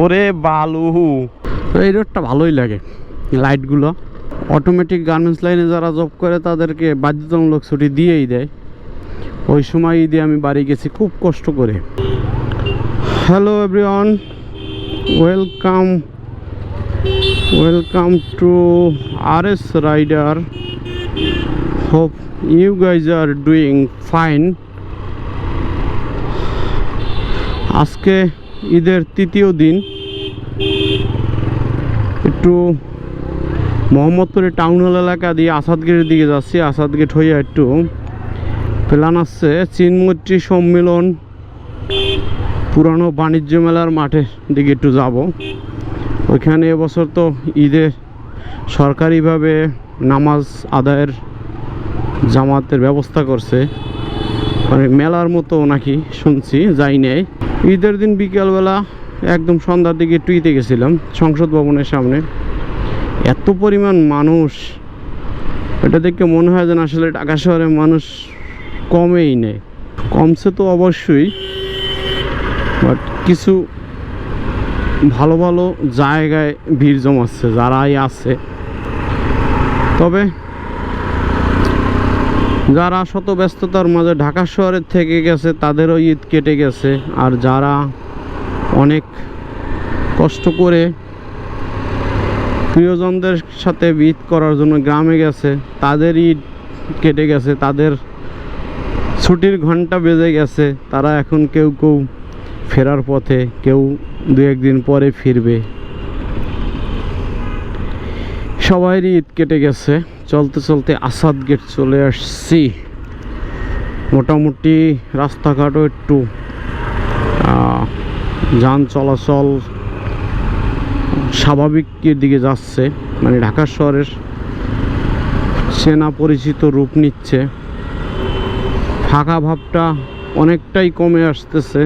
ওরে বালু। এই রোডটা ভালোই লাগে, লাইটগুলো। অটোমেটিক গার্মেন্টস লাইনে যারা জব করে, তাদেরকে বাধ্যতামূলক ছুটি দিয়েই দেয়। ওই সময় দিয়ে আমি বাড়ি গেছি, খুব কষ্ট করে। Hello everyone welcome welcome to R S rider hope you guys are doing fine আজকে ঈদের তৃতীয় দিন। একটু মোহাম্মদপুরের টাউন হল এলাকা দিয়ে আসাদগেটের দিকে যাচ্ছি। আসাদগেট হয়ে একটু প্ল্যান আসছে চীনমৈত্রী সম্মেলন। পুরানো বাণিজ্য মেলার মাঠের দিকে একটু যাব। ওইখানে এবছর তো ঈদে সরকারিভাবে নামাজ আদায়ের জামাতের ব্যবস্থা করছে। মানে মেলার মতো নাকি শুনছি, যাই নাই। ঈদের দিন বিকেলবেলা একদম সন্ধ্যার দিকে টুইতে গেছিলাম, সংসদ ভবনের সামনে। এত পরিমাণ মানুষ, এটা দেখে মনে হয় যেন আসলে ঢাকা শহরে মানুষ কমেই নেই। কমছে তো অবশ্যই বাট কিছু ভালো ভালো জায়গায় ভিড় জমাচ্ছে, যারাই আছে। তবে যারা শত ব্যস্ততার মাঝে ঢাকা শহরের থেকে গেছে, তাদেরও ঈদ কেটে গেছে। আর যারা অনেক কষ্ট করে প্রিয়জনদের সাথে ঈদ করার জন্য গ্রামে গেছে, তাদের ঈদ কেটে গেছে, তাদের ছুটির ঘণ্টা বেজে গেছে, তারা এখন কেউ কেউ ফেরার পথে, কেউ দু একদিন পরে ফিরবে। সবাইরই ঈদ কেটে গেছে। চলতে চলতে আসাদ গেট চলে আসছি। মোটামুটি রাস্তাঘাটও একটু যান চলাচল স্বাভাবিকের দিকে যাচ্ছে। মানে ঢাকা শহরের চেনা পরিচিত রূপ নিচ্ছে। ফাঁকা ভাবটা অনেকটাই কমে আসতেছে।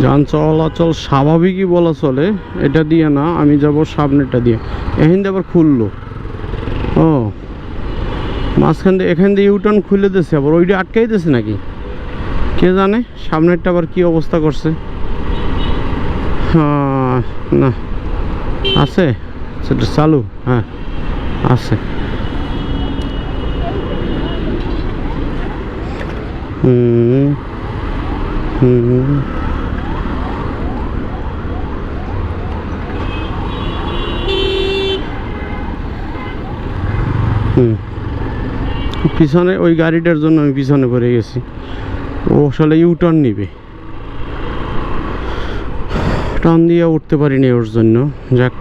যান চলাচল স্বাভাবিকই বলা চলে এটা দিয়ে না আমি যাব সামনেটা দিয়ে। এখান দিয়ে আবার খুললো। ও মাঝখান দিয়ে এখান দিয়ে ইউটার্ন খুলে দিয়েছে আবার ওইটা আটকাই দিয়েছে নাকি? কে জানে সামনেরটা আবার কি অবস্থা করছে? হ্যাঁ, না আছে সেটা চালু হ্যাঁ আছে। হুম হুম। পিছনে, ওই গাড়িটার জন্য আমি পিছনে পড়ে গেছি। ও আসলে ইউটার্ন নিবে। টার্ন দিয়ে উঠতে পারিনি ওর জন্য। যাক।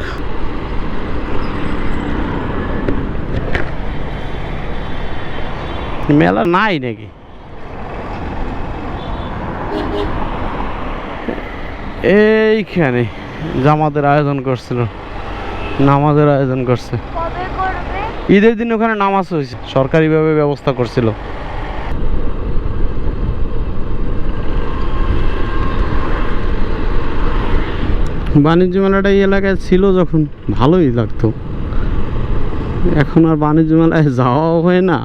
মেলা নাই নাকি? এইখানে জামাতের আয়োজন করছিল। নামাজের আয়োজন করছে। ঈদের দিন ওখানে নামাজ হয়েছে। সরকারিভাবে ব্যবস্থা করছিল। বাণিজ্য মেলাটা এই এলাকায় ছিল যখন ভালোই লাগতো। এখন আর বাণিজ্য মেলায় যাওয়াও হয় না।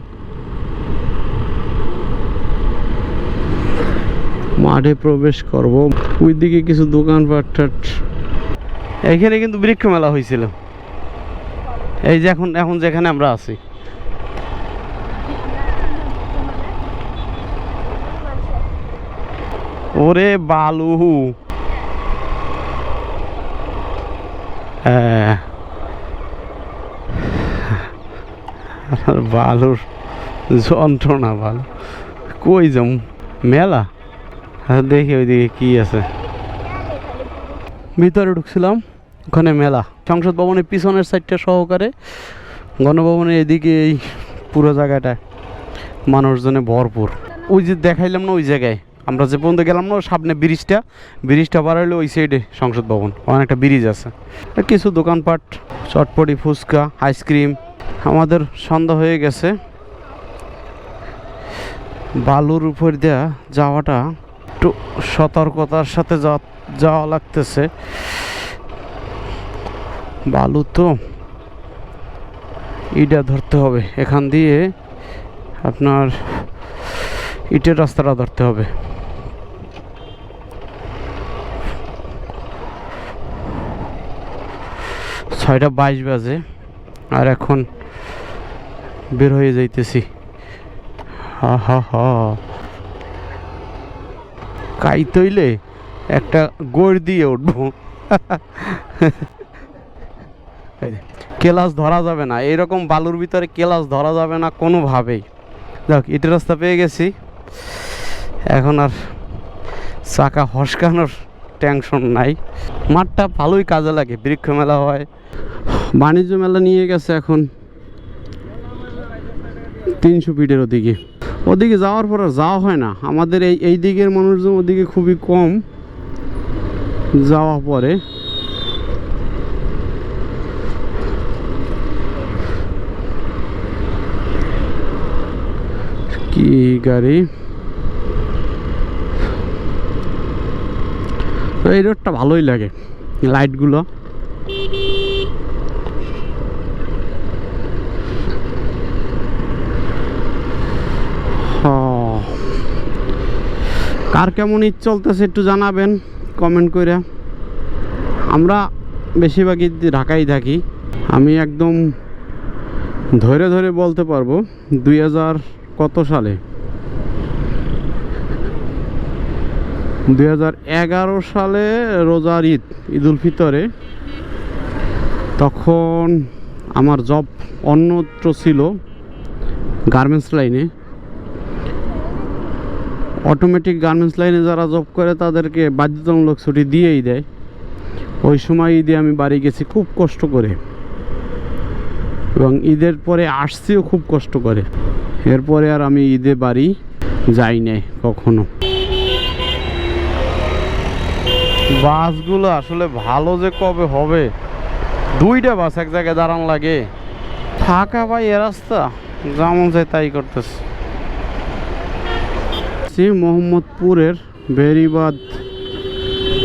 মাঠে প্রবেশ করব। ওইদিকে কিছু দোকানপাট এখানে কিন্তু বৃক্ষ মেলা হয়েছিল। এই যে এখন এখন যেখানে আমরা আছি। ওরে বালু। হ্যাঁ। বালুর যন্ত্রণা ভালো কই যাম? মেলা? হ্যাঁ দেখি ওইদিকে কি আছে। ভিতরে ঢুকছিলাম, ওখানে মেলা। সংসদ ভবনের পিছনের সাইডটা সহকারে গণভবনের এদিকে এই পুরো জায়গাটা মানুষজনে ভরপুর। ওই যে দেখাইলাম না ওই জায়গায়? আমরা যে পর্যন্ত গেলাম না, সামনে ব্রিজটা ব্রিজটা পার ওই সাইডে সংসদ ভবন। অনেকটা ব্রিজ আছে। কিছু দোকানপাট, চটপটি, ফুচকা, আইসক্রিম। আমাদের সন্ধ্যা হয়ে গেছে। বালুর উপর দেয়া যাওয়াটা একটু সতর্কতার সাথে যাওয়া লাগতেছে। বালু তো। ইটা ধরতে হবে। এখান দিয়ে আপনার ইটের রাস্তাটা ধরতে হবে। ছয়টা বাইশ বাজে আর এখন বের হয়ে যাইতেছি। হা হা হা। কাই তৈলে একটা গোড় দিয়ে উঠবো। কেলাস ধরা যাবে না। এরকম বালুর ভিতরে কেলাস ধরা যাবে না কোনোভাবেই। দেখ ইটের রাস্তা পেয়ে গেছি। এখন আর চাকা হসকানোর টেনশন নাই। মাঠটা ভালোই কাজে লাগে, বৃক্ষ মেলা হয়। বাণিজ্য মেলা নিয়ে গেছে এখন তিনশো ফিটের ওদিকে। ওদিকে যাওয়ার পর যাওয়া হয় না। আমাদের এই এই দিকের মানুষজন ওদিকে খুবই কম। যাওয়া পরে গাড়ি। এই রোডটা ভালোই লাগে, লাইটগুলো। কার কেমন ঈদ চলতেছে একটু জানাবেন কমেন্ট করে আমরা বেশিরভাগই ঢাকায় থাকি। আমি একদম ধরে ধরে বলতে পারব, দুই হাজার কত সালে? দুই হাজার এগারো সালে রোজার ঈদ, ঈদুল ফিতরে। তখন আমার জব অন্যত্র ছিল গার্মেন্টস লাইনে অটোমেটিক গার্মেন্টস লাইনে যারা জব করে, তাদেরকে বাধ্যতামূলক ছুটি দিয়েই দেয়। ওই সময় ঈদে আমি বাড়ি গেছি, খুব কষ্ট করে। এবং ঈদের পরে আসছিও খুব কষ্ট করে। এরপরে আর আমি ঈদে বাড়ি যাই নাই কখনো। বাসগুলো আসলে ভালো যে কবে হবে দুইটা বাস এক জায়গায় দাঁড়ান লাগে। ফাঁকা ভাই এ রাস্তা। যেমন চাই তাই করতেছে। সি মোহাম্মদপুরের বেরিবাদ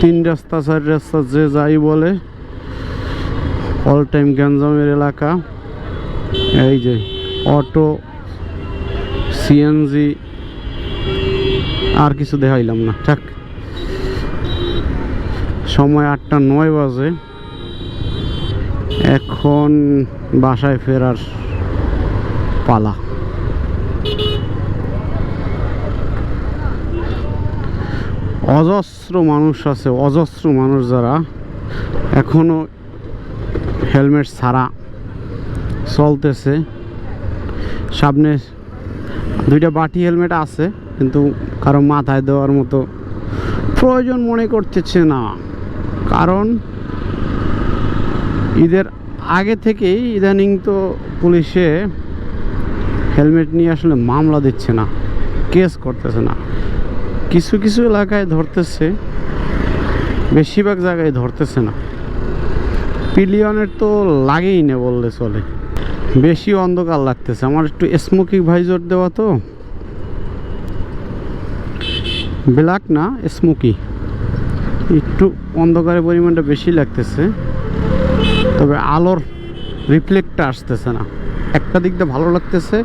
তিন রাস্তা চার রাস্তা যে যাই বলে অল টাইম গ্যাঞ্জামের এলাকা। এই যে অটো সিএনজি আর কিছু দেখাইলাম না। থাক। সময় আটটা নয় বাজে। এখন বাসায় ফেরার পালা। অজস্র মানুষ আছে, অজস্র মানুষ যারা এখনও হেলমেট ছাড়া চলতেছে। সামনে দুইটা বাটি হেলমেট আছে, কিন্তু কারও মাথায় দেওয়ার মতো প্রয়োজন মনে করতেছে না। কারণ ঈদের আগে থেকেই ইদানিং তো পুলিশে হেলমেট নিয়ে আসলে মামলা দিচ্ছে না, কেস করতেছে না। কিছু কিছু এলাকায় ধরতেছে, বেশিরভাগ জায়গায় ধরতেছে না। পিলিয়নের তো লাগেই না বললে চলে। বেশি অন্ধকার লাগতেছে। আমার একটু স্মোকি ভাইজর দেওয়া তো। ব্ল্যাক না স্মোকি একটু অন্ধকারের পরিমাণটা বেশি লাগতেছে। তবে আলোর রিফ্লেক্টটা আসতেছে না। একটা দিক দিয়ে ভালো লাগতেছে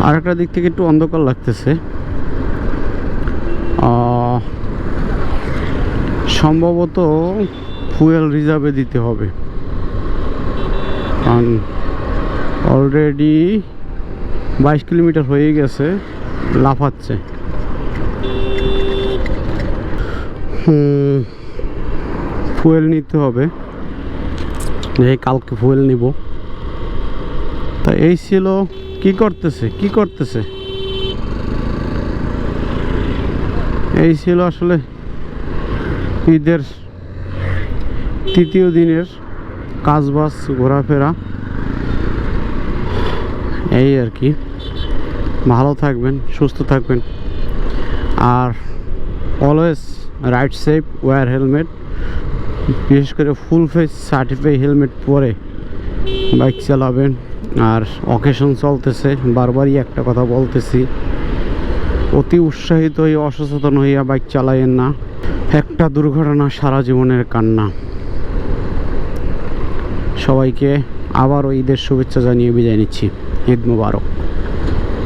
আর একটা দিক থেকে একটু অন্ধকার লাগতেছে। সম্ভবত ফুয়েল রিজার্ভে দিতে হবে। কারণ অলরেডি বাইশ কিলোমিটার হয়ে গেছে, লাফাচ্ছে। ফুয়েল নিতে হবে। এই কালকে ফুয়েল নিব। তা এই ছিল, কি করতেছে কি করতেছে? এই ছিল আসলে ঈদের তৃতীয় দিনের কাজবাজ, ঘোরাফেরা। এই আর কি। ভালো থাকবেন, সুস্থ থাকবেন। আর always ride safe wear helmet বিশেষ করে ফুল ফেস সার্টিফাই হেলমেট পরে বাইক চালাবেন। আর অকেশন চলতেছে, বারবারই একটা কথা বলতেছি। অতি উৎসাহিত হয়ে, অসচেতন হইয়া বাইক চালাইয়েন না। একটা দুর্ঘটনা সারা জীবনের কান্না। সবাইকে আবারও ঈদের শুভেচ্ছা জানিয়ে বিদায় নিচ্ছি। ঈদ মুবারক।